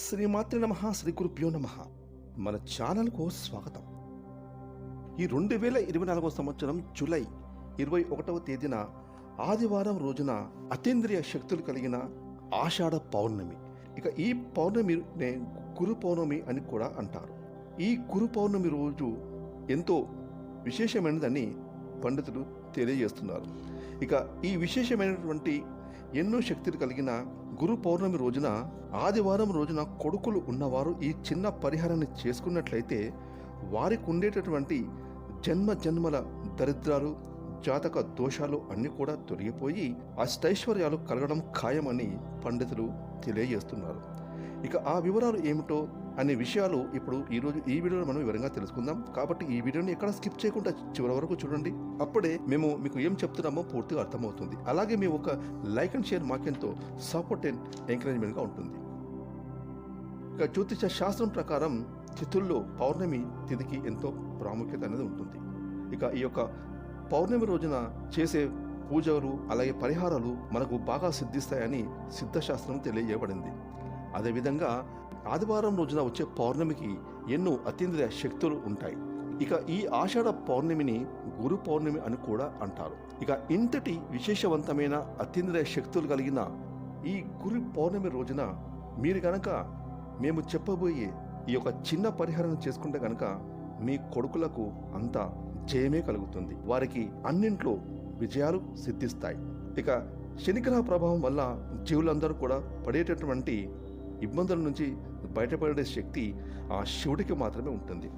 శ్రీమాత్రి నమ శ్రీ గురుభ్యో నమ. మన ఛానల్కు స్వాగతం. ఈ రెండు వేల ఇరవై నాలుగో సంవత్సరం జూలై ఇరవై ఒకటవ తేదీన ఆదివారం రోజున అతీంద్రియ శక్తులు కలిగిన ఆషాఢ పౌర్ణమి. ఇక ఈ పౌర్ణమినే గురు పౌర్ణమి అని కూడా అంటారు. ఈ గురు పౌర్ణమి రోజు ఎంతో విశేషమైనదని పండితులు తెలియజేస్తున్నారు. ఇక ఈ విశేషమైనటువంటి ఎన్నో శక్తులు కలిగిన గురు పౌర్ణమి రోజున ఆదివారం రోజున కొడుకులు ఉన్నవారు ఈ చిన్న పరిహారాన్ని చేసుకున్నట్లయితే వారికి ఉండేటటువంటి జన్మ జన్మల దరిద్రాలు జాతక దోషాలు అన్నీ కూడా తొలగిపోయి అష్టైశ్వర్యాలు కలగడం ఖాయమని పండితులు తెలియజేస్తున్నారు. ఇక ఆ వివరాలు ఏమిటో అనే విషయాలు ఇప్పుడు ఈరోజు ఈ వీడియోలో మనం వివరంగా తెలుసుకుందాం. కాబట్టి ఈ వీడియోని ఎక్కడ స్కిప్ చేయకుండా చివరి వరకు చూడండి. అప్పుడే మేము మీకు ఏం చెప్తున్నామో పూర్తిగా అర్థమవుతుంది. అలాగే మీ ఒక లైక్ అండ్ షేర్ మాకెంతో సపోర్ట్ అండ్ ఎంకరేజ్మెంట్గా ఉంటుంది. ఇక జ్యోతిష శాస్త్రం ప్రకారం తిథుల్లో పౌర్ణమి తిథికి ఎంతో ప్రాముఖ్యత అనేది ఉంటుంది. ఇక ఈ యొక్క పౌర్ణమి రోజున చేసే పూజలు అలాగే పరిహారాలు మనకు బాగా సిద్ధిస్తాయని సిద్ధశాస్త్రం తెలియజేయబడింది. అదేవిధంగా ఆదివారం రోజున వచ్చే పౌర్ణమికి ఎన్నో అతీంద్రియ శక్తులు ఉంటాయి. ఇక ఈ ఆషాఢ పౌర్ణమిని గురు పౌర్ణమి అని కూడా అంటారు. ఇక ఇంతటి విశేషవంతమైన అతీంద్రియ శక్తులు కలిగిన ఈ గురు పౌర్ణమి రోజున మీరు గనక మేము చెప్పబోయే ఈ యొక్క చిన్న పరిహారం చేసుకుంటే గనక మీ కొడుకులకు అంతా జయమే కలుగుతుంది. వారికి అన్నింట్లో విజయాలు సిద్ధిస్తాయి. ఇక శనిగ్రహ ప్రభావం వల్ల జీవులందరూ కూడా పడేటటువంటి ఇబ్బందుల నుంచి బయటపడే శక్తి ఆ శివుడికి మాత్రమే ఉంటుంది.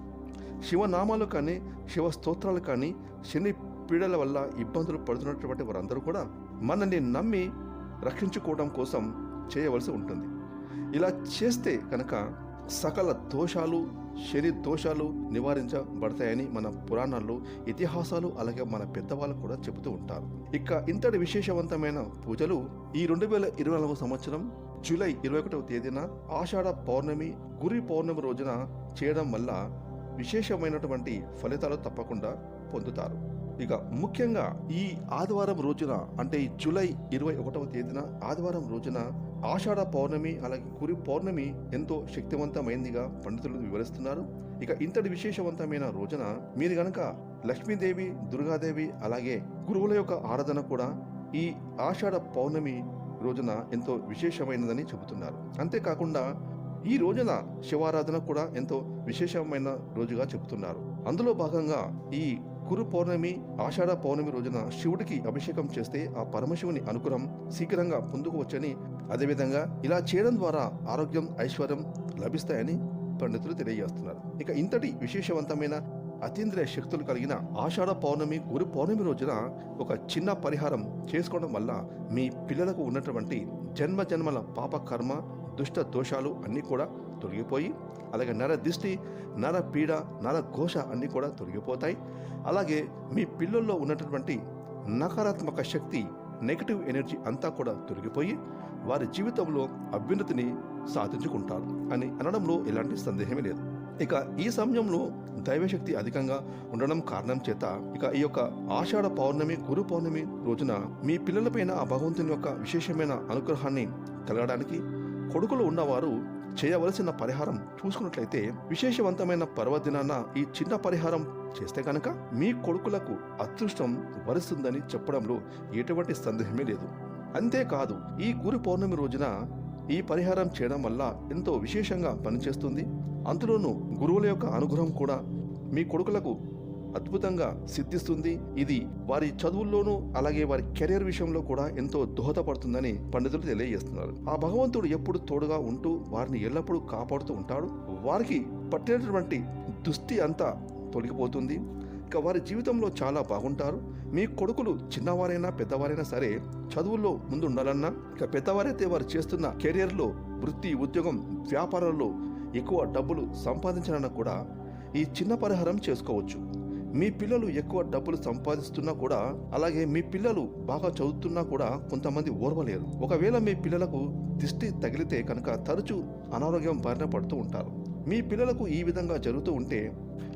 శివనామాలు కానీ శివ స్తోత్రాలు కానీ శని పీడల వల్ల ఇబ్బందులు పడుతున్నటువంటి వారందరూ కూడా మనల్ని నమ్మి రక్షించుకోవడం కోసం చేయవలసి ఉంటుంది. ఇలా చేస్తే కనుక సకల దోషాలు శని దోషాలు నివారించబడతాయని మన పురాణాల్లో ఇతిహాసాలు అలాగే మన పెద్దవాళ్ళు కూడా చెబుతూ ఉంటారు. ఇక ఇంతటి విశేషవంతమైన పూజలు ఈ రెండు వేల ఇరవై నాలుగు సంవత్సరం జూలై ఇరవై ఒకటవ తేదీన ఆషాఢ పౌర్ణమి గురి పౌర్ణమి రోజున చేయడం వల్ల విశేషమైనటువంటి ఫలితాలు తప్పకుండా పొందుతారు. ఇక ముఖ్యంగా ఈ ఆదివారం రోజున అంటే జూలై ఇరవై ఒకటవ తేదీన ఆదివారం రోజున ఆషాఢ పౌర్ణమి అలాగే గురి పౌర్ణమి ఎంతో శక్తివంతమైందిగా పండితులు వివరిస్తున్నారు. ఇక ఇంతటి విశేషవంతమైన రోజున మీరు గనక లక్ష్మీదేవి దుర్గాదేవి అలాగే గురువుల యొక్క ఆరాధన కూడా ఈ ఆషాఢ పౌర్ణమి రోజున ఎంతో విశేషమైనదని చెబుతున్నారు. అంతేకాకుండా ఈ రోజున శివారాధన కూడా ఎంతో విశేషమైన రోజుగా చెబుతున్నారు. అందులో భాగంగా ఈ గురు పౌర్ణమి ఆషాఢ పౌర్ణమి రోజున శివుడికి అభిషేకం చేస్తే ఆ పరమశివుని అనుగ్రహం శీఘ్రంగా ముందుకు వచ్చని అదేవిధంగా ఇలా చేయడం ద్వారా ఆరోగ్యం ఐశ్వర్యం లభిస్తాయని పండితులు తెలియజేస్తున్నారు. ఇక ఇంతటి విశేషవంతమైన అతీంద్రియ శక్తులు కలిగిన ఆషాఢ పౌర్ణమి గురు పౌర్ణమి రోజున ఒక చిన్న పరిహారం చేసుకోవడం వల్ల మీ పిల్లలకు ఉన్నటువంటి జన్మ జన్మల పాప కర్మ దుష్ట దోషాలు అన్నీ కూడా తొలగిపోయి అలాగే నర దిష్టి నర పీడ నర ఘోష అన్నీ కూడా తొలగిపోతాయి. అలాగే మీ పిల్లల్లో ఉన్నటువంటి నకారాత్మక శక్తి నెగిటివ్ ఎనర్జీ అంతా కూడా తొలగిపోయి వారి జీవితంలో అభ్యున్నతిని సాధించుకుంటారు అని అనడంలో ఎలాంటి సందేహమే లేదు. ఇక ఈ సమయంలో దైవశక్తి అధికంగా ఉండడం కారణం చేత ఇక ఈ యొక్క ఆషాఢ పౌర్ణమి గురు పౌర్ణమి రోజున మీ పిల్లలపైన ఆ భగవంతుని యొక్క విశేషమైన అనుగ్రహాన్ని కలగడానికి కొడుకులు ఉన్నవారు చేయవలసిన పరిహారం చూసుకున్నట్లయితే విశేషవంతమైన పర్వదినాన ఈ చిన్న పరిహారం చేస్తే కనుక మీ కొడుకులకు అదృష్టం వరిస్తుందని చెప్పడంలో ఎటువంటి సందేహమే లేదు. అంతేకాదు ఈ గురు పౌర్ణమి రోజున ఈ పరిహారం చేయడం వల్ల ఎంతో విశేషంగా పనిచేస్తుంది. అందులోనూ గురువుల యొక్క అనుగ్రహం కూడా మీ కొడుకులకు అద్భుతంగా సిద్ధిస్తుంది. ఇది వారి చదువుల్లోనూ అలాగే వారి కెరీర్ విషయంలో కూడా ఎంతో దోహదపడుతుందని పండితులు తెలియజేస్తున్నారు. ఆ భగవంతుడు ఎప్పుడు తోడుగా ఉంటూ వారిని ఎల్లప్పుడూ కాపాడుతూ ఉంటాడు. వారికి పట్టినటువంటి దుస్థి అంతా తొలగిపోతుంది. ఇక వారి జీవితంలో చాలా బాగుంటారు. మీ కొడుకులు చిన్నవారైనా పెద్దవారైనా సరే చదువుల్లో ముందు ఉండాలన్నా ఇక పెద్దవారైతే వారు చేస్తున్న కెరియర్లో వృత్తి ఉద్యోగం వ్యాపారాల్లో ఎక్కువ డబ్బులు సంపాదించాలన్నా కూడా ఈ చిన్న పరిహారం చేసుకోవచ్చు. మీ పిల్లలు ఎక్కువ డబ్బులు సంపాదిస్తున్నా కూడా అలాగే మీ పిల్లలు బాగా చదువుతున్నా కూడా కొంతమంది ఓర్వలేరు. ఒకవేళ మీ పిల్లలకు దిష్టి తగిలితే కనుక తరచూ అనారోగ్యం బారిన పడుతూ ఉంటారు. మీ పిల్లలకు ఈ విధంగా జరుగుతూ ఉంటే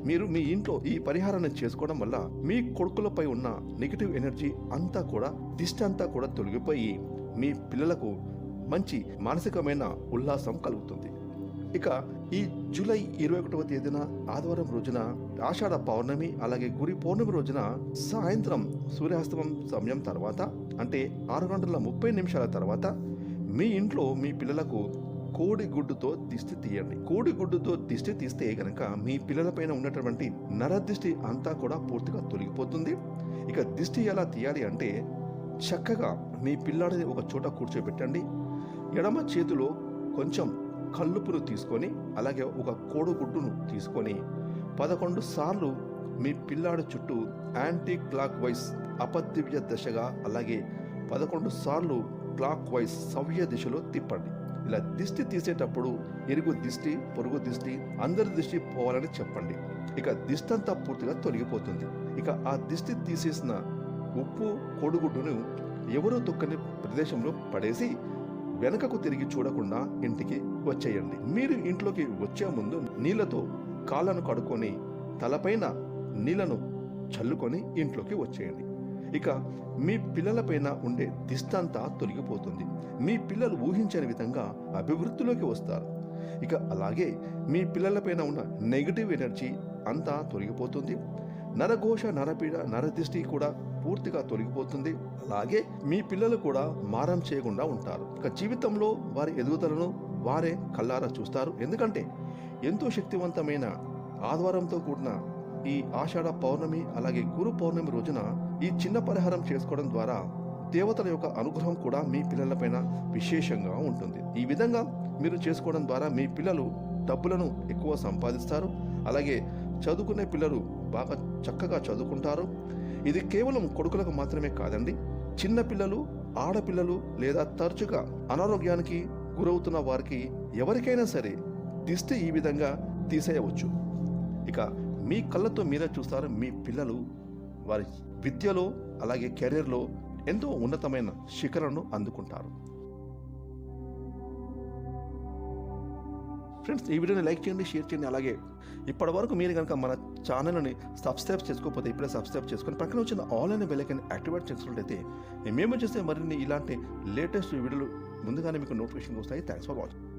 మీరు మీ ఇంట్లో ఈ పరిహారాన్ని చేసుకోవడం వల్ల మీ కొడుకులపై ఉన్న నెగిటివ్ ఎనర్జీ అంతా కూడా దిష్టి అంతా కూడా తొలగిపోయి మీ పిల్లలకు మంచి మానసికమైన ఉల్లాసం కలుగుతుంది. ఇక ఈ జూలై ఇరవై ఒకటవ తేదీన ఆదివారం రోజున ఆషాఢ పౌర్ణమి అలాగే గురి పౌర్ణమి రోజున సాయంత్రం సూర్యాస్తమం సమయం తర్వాత అంటే ఆరు గంటల ముప్పై నిమిషాల తర్వాత మీ ఇంట్లో మీ పిల్లలకు కోడిగుడ్డుతో దిష్టి తీయండి. కోడిగుడ్డుతో దిష్టి తీస్తే గనక మీ పిల్లలపైన ఉన్నటువంటి నరదిష్టి అంతా కూడా పూర్తిగా తొలగిపోతుంది. ఇక దిష్టి ఎలా తీయాలి అంటే చక్కగా మీ పిల్లాడిని ఒక చోట కూర్చోబెట్టండి. ఎడమ చేతిలో కొంచెం కల్లుపును తీసుకొని అలాగే ఒక కోడిగుడ్డును తీసుకొని పదకొండు సార్లు మీ పిల్లాడి చుట్టూ యాంటీ క్లాక్ వైజ్ అపదివ్య దశగా అలాగే పదకొండు సార్లు క్లాక్ వైజ్ సవ్య దిశలో తిప్పండి. ఇలా దిష్టి తీసేటప్పుడు ఎరుగు దిష్టి పొరుగు దిష్టి అందరి దిష్టి పోవాలని చెప్పండి. ఇక దిష్టి అంతా పూర్తిగా తొలగిపోతుంది. ఇక ఆ దిష్టి తీసేసిన ఉప్పు కోడిగుడ్డును ఎవరో తొక్కని ప్రదేశంలో పడేసి వెనకకు తిరిగి చూడకుండా ఇంటికి వచ్చేయండి. మీరు ఇంట్లోకి వచ్చే ముందు నీళ్ళతో కాళ్ళను కడుక్కొని తలపైన నీళ్ళను చల్లుకొని ఇంట్లోకి వచ్చేయండి. ఇక మీ పిల్లలపైన ఉండే దిష్టంతా తొలగిపోతుంది. మీ పిల్లలు ఊహించని విధంగా అభివృద్ధిలోకి వస్తారు. ఇక అలాగే మీ పిల్లలపైన ఉన్న నెగిటివ్ ఎనర్జీ అంతా తొలగిపోతుంది. నరఘోష నరపీడ నరదిష్టి కూడా పూర్తిగా తొలగిపోతుంది. అలాగే మీ పిల్లలు కూడా మారం చేయకుండా ఉంటారు. ఇక జీవితంలో వారి ఎదుగుదలను వారే కళ్ళారా చూస్తారు. ఎందుకంటే ఎంతో శక్తివంతమైన ఆదివారంతో కూడిన ఈ ఆషాఢ పౌర్ణమి అలాగే గురు పౌర్ణమి రోజున ఈ చిన్న పరిహారం చేసుకోవడం ద్వారా దేవతల యొక్క అనుగ్రహం కూడా మీ పిల్లలపైన విశేషంగా ఉంటుంది. ఈ విధంగా మీరు చేసుకోవడం ద్వారా మీ పిల్లలు డబ్బులను ఎక్కువ సంపాదిస్తారు. అలాగే చదువుకునే పిల్లలు బాగా చక్కగా చదువుకుంటారు. ఇది కేవలం కొడుకులకు మాత్రమే కాదండి. చిన్న పిల్లలు ఆడపిల్లలు లేదా తరచుగా అనారోగ్యానికి గురవుతున్న వారికి ఎవరికైనా సరే దిష్టి ఈ విధంగా తీసేయవచ్చు. ఇక మీ కళ్ళతో మీరే చూస్తారు మీ పిల్లలు వారి విద్యలో అలాగే కెరీర్లో ఎంతో ఉన్నతమైన శిఖరను అందుకుంటారు. ఫ్రెండ్స్ ఈ వీడియోని లైక్ చేయండి షేర్ చేయండి. అలాగే ఇప్పటి వరకు మీరు కనుక మన ఛానల్ని సబ్స్క్రైబ్ చేసుకోకపోతే ఇప్పుడే సబ్స్క్రైబ్ చేసుకొని పక్కన వచ్చిన ఆల్ అనే బెల్లైకన్ యాక్టివేట్ చేసినట్లయితే మేము చేసే మరిన్ని ఇలాంటి లేటెస్ట్ వీడియోలు ముందుగానే మీకు నోటిఫికేషన్ వస్తాయి. Thanks for watching